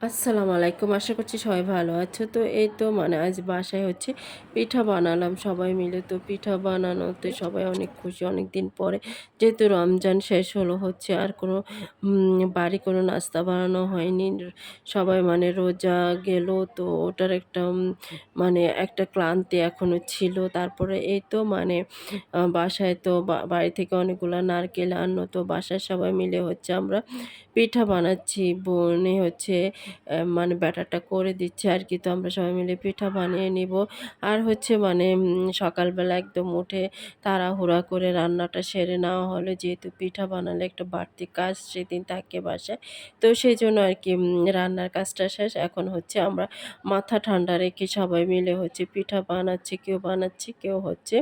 আসসালামু আলাইকুম, আশা করছি সবাই ভালো আছো। তো এই তো মানে আজ বাসায় হচ্ছে পিঠা বানালাম সবাই মিলে। তো পিঠা বানানোতে সবাই অনেক খুশি। অনেক দিন পরে যেহেতু রমজান শেষ হলো হচ্ছে, আর কোনো বাড়ি কোনো নাস্তা বানানো হয়নি। সবাই মানে রোজা গেল, তো ওটার একটা মানে একটা ক্লান্তি এখনও ছিল। তারপরে এই তো মানে বাসায় তো বাড়ি থেকে অনেকগুলো নারকেল আনলো। তো বাসায় সবাই মিলে হচ্ছে আমরা পিঠা বানাচ্ছি। বনে হচ্ছে মানে ব্যাটারটা করে দিচ্ছে আর কি। তো আমরা সবাই মিলে পিঠা বানিয়ে নিব। আর হচ্ছে মানে সকালবেলা একদম উঠে তাড়াহুড়া করে রান্নাটা সেরে নেওয়া হলো। যেহেতু পিঠা বানালে একটা বাড়তি কাজ সেদিন থাকে বাসায়। তো সেই জন্য আর কি রান্নার কাজটা শেষ। এখন হচ্ছে আমরা মাথা ঠান্ডা রেখে সবাই মিলে হচ্ছে পিঠা বানাচ্ছে, কেউ বানাচ্ছে, কেউ হচ্ছে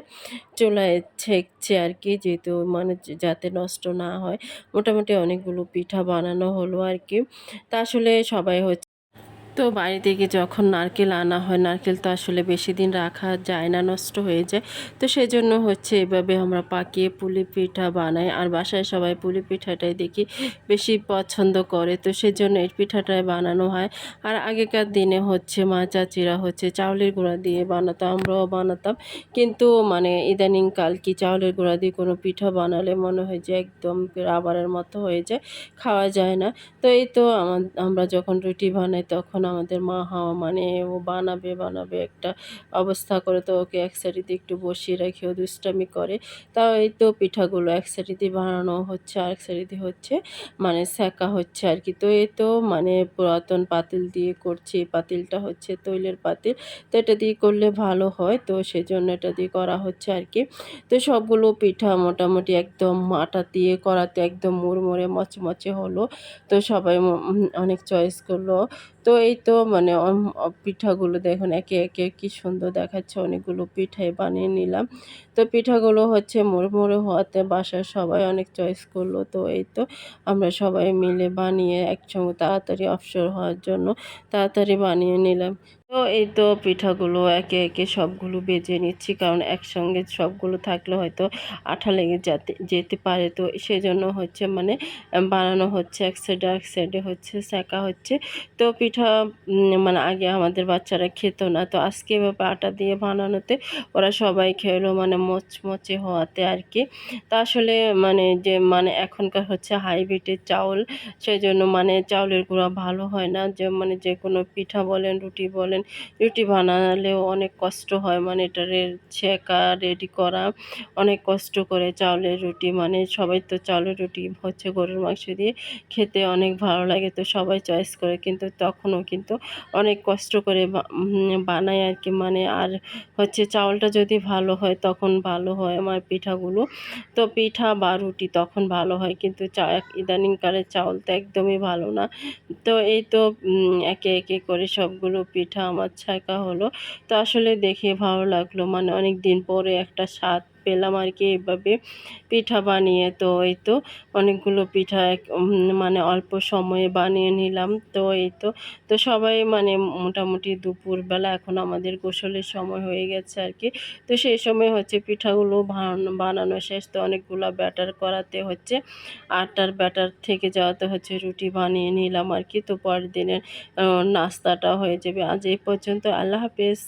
চুলায় ছেঁকছে আর কি। যেহেতু মানে যাতে নষ্ট না হয়। মোটামুটি অনেকগুলো পিঠা বানানো হলো আর কি। তা আসলে সবাই হচ্ছে তো বাড়ি থেকে যখন নারকেল আনা হয়, নারকেল তো আসলে বেশি দিন রাখা যায় না, নষ্ট হয়ে যায়। তো সেই জন্য হচ্ছে এভাবে আমরা পাকিয়ে পুলি পিঠা বানাই। আর বাসায় সবাই পুলি পিঠাটাই দেখি বেশি পছন্দ করে। তো সেজন্য এই পিঠাটাই বানানো হয়। আর আগেকার দিনে হচ্ছে মা চাচিরা হচ্ছে চাউলের গুঁড়া দিয়ে বানাতো, আমরাও বানাতাম। কিন্তু মানে ইদানিং কাল কি চাউলের গুঁড়া দিয়ে কোনো পিঠা বানালে মনে হয় যে একদম রাবারের মতো হয়ে যায়, খাওয়া যায় না। তো এই তো আমা, আমরা যখন রুটি বানাই তখন আমাদের মা হাওয়া মানে ও বানাবে বানাবে একটা অবস্থা করে তো ওকে এক সাইডে একটু বসিয়ে রেখে ও দুষ্টামি করে। তাও এই তো পিঠাগুলো এক সাইডে বানানো হচ্ছে, আর এক সাইডে হচ্ছে মানে সেঁকা হচ্ছে আর কি। তো এই তো মানে পুরাতন পাতিল দিয়ে করছি পাতিলটা হচ্ছে তৈলের পাতিল। তো এটা দিয়ে করলে ভালো হয়, তো সেজন্য এটা দিয়ে করা হচ্ছে আর কি। তো সবগুলো পিঠা মোটামুটি একদম আটা দিয়ে করাতে একদম মুড়মুড়ে, মচমচে হলো। তো সবাই অনেক চয়েস করল। তো এই তো মানে পিঠাগুলো দেখুন, একে একে কি সুন্দর দেখাচ্ছে। অনেকগুলো পিঠাই বানিয়ে নিলাম। তো পিঠাগুলো হচ্ছে মুড়মুড়ে হওয়াতে বাসার সবাই অনেক চয়েস করল। তো এই তো আমরা সবাই মিলে বানিয়ে একসঙ্গে তাড়াতাড়ি অবসর হওয়ার জন্য তাড়াতাড়ি বানিয়ে নিলাম। তো এই তো পিঠাগুলো একে একে সবগুলো বেজে নিচ্ছি, কারণ একসঙ্গে সবগুলো থাকলে হয়তো আঠা লেগে যেতে যেতে পারে। তো সেজন্য হচ্ছে মানে বানানো হচ্ছে, এক সাইডে এক সাইডে হচ্ছে সেঁকা হচ্ছে। তো পিঠা মানে আগে আমাদের বাচ্চারা খেত না। তো আজকে এভাবে আটা দিয়ে বানানোতে ওরা সবাই খেলো মানে মচমচে হওয়াতে আর কি। তা আসলে মানে যে মানে এখনকার হচ্ছে হাইব্রিডের চাউল সেই জন্য মানে চাউলের গুঁড়া ভালো হয় না। যে মানে যে কোনো পিঠা বলেন, রুটি বলেন রুটি বানালেও অনেক কষ্ট হয় মানে এটার ছেঁকা রেডি করা, অনেক কষ্ট করে চাউলের রুটি মানে সবাই তো চাউলের রুটি হচ্ছে গরুর মাংস দিয়ে খেতে অনেক ভালো লাগে, তো সবাই চয়েস করে, কিন্তু তখনও কিন্তু অনেক কষ্ট করে বানায় আর কি মানে আর হচ্ছে চাউলটা যদি ভালো হয় তখন ভালো হয় আমার পিঠাগুলো। তো পিঠা বা রুটি তখন ভালো হয়, কিন্তু চা ইদানিংকালের চাউল তো একদমই ভালো না। তো এই তো একে একে করে সবগুলো পিঠা আমার ছাঁকা হলো। তো আসলে দেখে ভালো লাগল। মানে অনেক দিন পরে একটা স্বাদ পেলাম আর কি এভাবে পিঠা বানিয়ে। তো এই তো অনেকগুলো পিঠা মানে অল্প সময়ে বানিয়ে নিলাম। তো এই তো তো সবাই মানে মোটামুটি দুপুরবেলা এখন আমাদের গোসলের সময় হয়ে গেছে আর কি। তো সেই সময় হচ্ছে পিঠাগুলো বানানো শেষ। তো অনেকগুলো ব্যাটার করাতে হচ্ছে। আটার ব্যাটার থেকে যাওয়াতে হচ্ছে রুটি বানিয়ে নিলাম আর কি। তো পরের দিনের নাস্তাটা হয়ে যাবে। আজ এই পর্যন্ত। আল্লাহ হাফেজ।